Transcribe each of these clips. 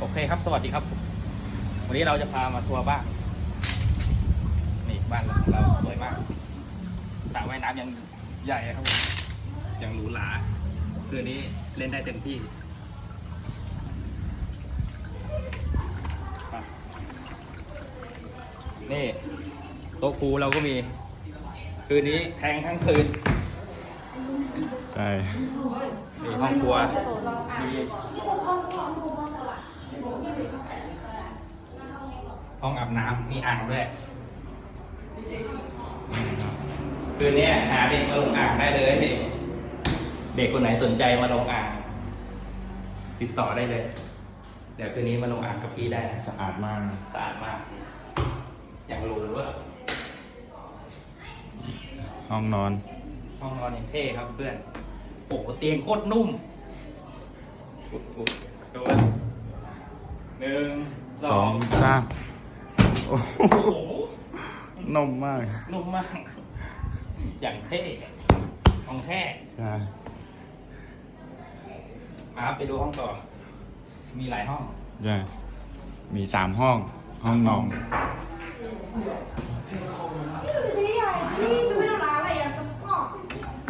โอเคครับ สวัสดีครับ วันนี้เราจะพามาทัวร์บ้านนี่บ้านของเราสวยมากสระว่ายน้ำยังใหญ่ครับผมยังหรูหราคืนนี้เล่นได้เต็มที่มานี่โต๊ะครูเราก็มี คืนนี้แทงทั้งคืนใช่มีห้องครัวมี ห้องอาบน้ำมีอ่างด้วยคืนนี้หาเด็กมาลงอ่างได้เลย เด็กคนไหนสนใจมาลงอ่าง ติดต่อได้เลย เดี๋ยวคืนนี้มาลงอ่างกับพี่ได้นะสะอาดมาก สะอาดมาก อย่างหรูอะห้องนอน ห้องนอนอย่างเท่ครับเพื่อนโอ้โหเตียงโคตรนุ่มอุ๊ยอุ๊ยดูนะหนึ่งสสอองงสาม โอ้โหโอ้โหนุ่มมากนุ่มมาก อย่างเท่ของแท้ใช่มาครับไปดูห้องต่อ มีหลายห้อง ใช่มีสามห้อง ห้องนอน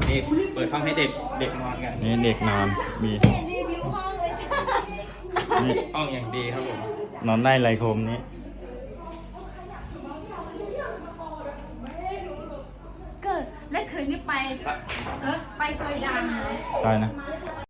นี่เปิดห้องให้เด็กเด็กนอนกันนี่เด็กนอนมีรีวิวห้องเลยจ้า นี่ห้องอย่างดีครับผมนอนได้ไรโคมนี้ เกิดและคื นี่ไปเออไปซอยดังเลย ได้นะ